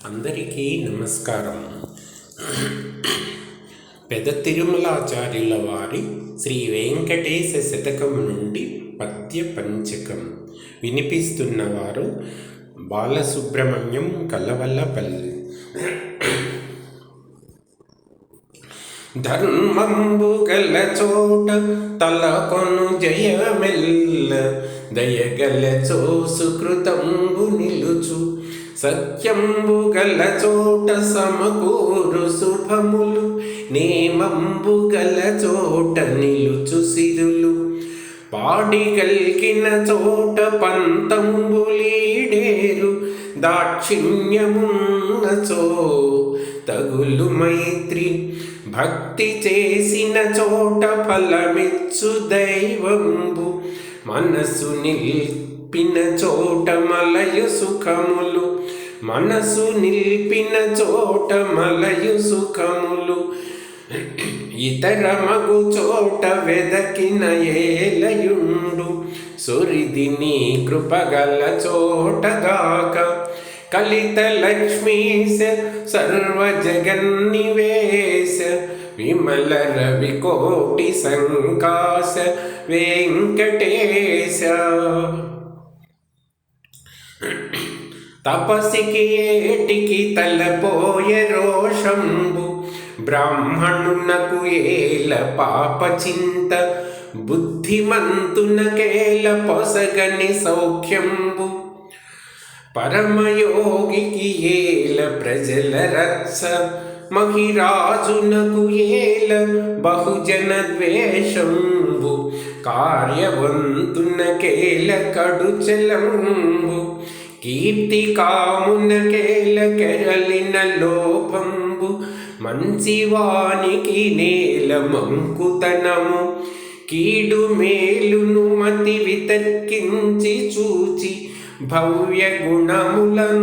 అందరికీ నమస్కారం. పెద తిరుమలాచార్యుల వారి శ్రీ వెంకటేశ శతకం నుండి పద్య పంచకం వినిపిస్తున్నవారు బాలసుబ్రహ్మణ్యం కలవల్లపల్లి ధర్మంబు గల చోట తలకొను జయమెల్ల దయగల చో సుకృతంబు నిలుచు సత్యంబు గల చోట సమకూరు శుభములు నేమంబు గల చోట నిలుచు సిరులు పాడి గల్కిన చోట పంతంబులీడేరు దాక్షిణ్యమున్నచో తగులు మైత్రి. భక్తి చేసిన చోట ఫలమిచ్చు దైవంబు మనసు నిల్పిన చోట మలయు సుఖములు. మనసు నిల్పిన చోట మలయు సుఖములు. ఇతర మగు చోట వెదకిన ఏలయుండు. సురిది నీ కృపగల చోటగాక కలిత లక్ష్మీశ సర్వ జగన్నివేశ. విమల రవి కోటి సంకాశ వెంకటేశ. తపసికి ఏటికి తలపోయే రోషంబు బ్రాహ్మణునకు ఏల పాప చింత బుద్ధిమంతునకేల పొసగని సౌఖ్యంబు. పరమయోగికి ఏల ప్రజల రత్స మహిరాజునకు ఏల బహుజన ద్వేషంబు. కార్యవంతునకేల కడుచలంబు కీర్తి కామునకేల కెరలిన లోపంబు మంచివానికి నేల మంకుతనము. కీడు మేలును మతి వితర్కించి చూచి భవ్య గుణములం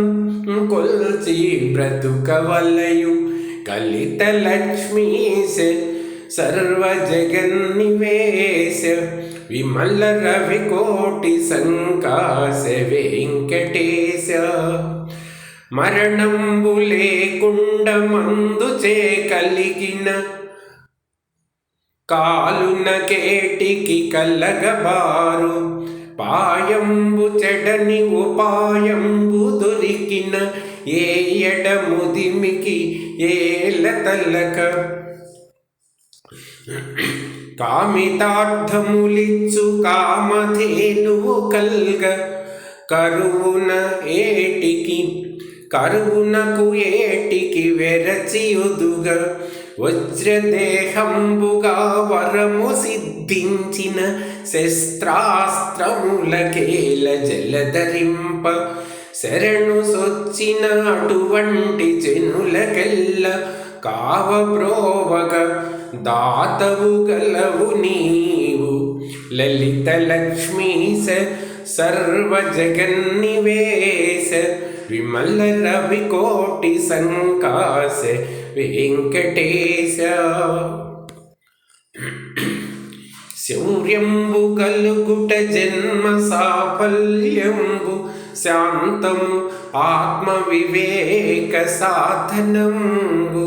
కొల్చి బ్రతుకవలయు కలిత లక్ష్మీశ సర్వ జగన్నివేశ విమల రవి కోటి సంకాశ వెంకటేశ. మరణంబు లేకుండ మందుచే కలిగిన కాలున కేటికి కలగబారు. పాయంబు చెడని ఉపాయంబు దొరికిన ఏ ఎడముదిమికి ఏల తల్లక కామితార్థములిచ్చు కామధేనువు కల్గ. కరువున ఏటికి కరువునకు ఏటికి వెరచియుదుగ వజ్రదేహంబుగా వరము సిద్ధించిన శస్త్రాస్త్రములకేల జలధరింప. శరణు సొచ్చిన అటువంటి జనులకెల్ల కావ ప్రోవగ దాతవు గలవు నీవు. లలిత లక్ష్మీశ సర్వ జగన్నివేశ విమల రవి కోటి సంకాశ వెంకటేశ. శౌర్యంబు కలుగుట జన్మ సాఫల్యంబు శాంతము ఆత్మ వివేక సాధనంబు.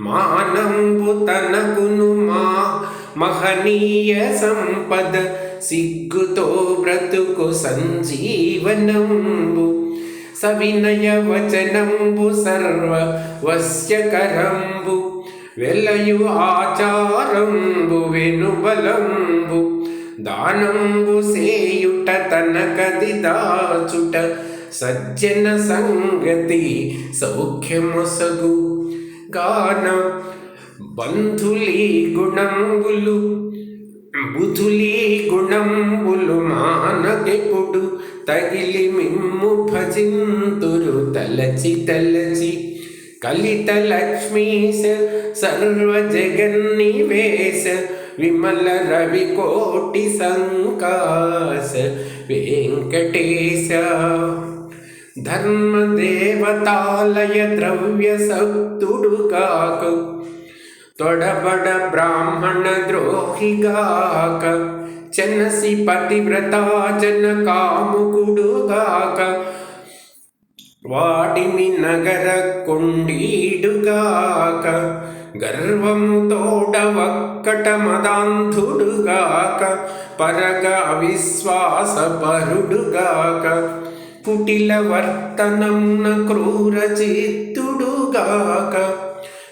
మానంబు తనకును మా మహనీయ సంపద సిగ్గుతో బ్రతుకు సంజీవనంబు. సవినయ వచనంబు సర్వ వశ్యకరంబు వెలయు ఆచారంబు వెనుబలంబు. దానంబు సేయుట తనకది దాచుట సజ్జన సంగతి సౌఖ్యమొసగు గాన బంధులీ గుణంబులు బుధులీ గుణంబులు మానకెప్పుడు తగిలి మిమ్ము భజింతురు తలచి తలచి. కలిత లక్ష్మీశ సర్వ జగన్నివేశ విమల రవి కోటి సంకాశ వెంకటేశ. ధర్మదేవతాలయ ద్రవ్య సక్తుడు కాక తొడబడ బ్రాహ్మణ ద్రోహిగాక చెన్నసి పతివ్రత జన కాముకుడుగాక వాటిమి నగర కొండీడుగాక గర్వము తోడవక్కట మదాంధుడుగాక పరగ అవిశ్వాస పరుడుగాక కుటిల వర్తనం క్రూరచిత్తుడుగాక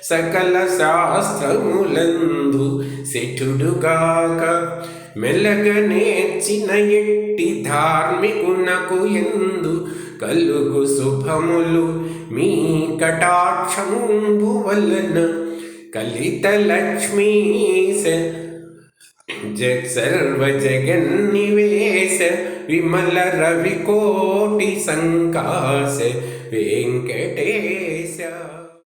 సకల శాస్త్రములందు శఠుడుగాక మెలగ నేర్చిన ఎట్టి ధార్మికునకు ఎందు కలుగు శుభములు మీ కటాక్షంబు వలన కలిత లక్ష్మీశ జగ్ సర్వ జగన్నివేశ విమల రవి కోటి సంకాశ వెంకటేశ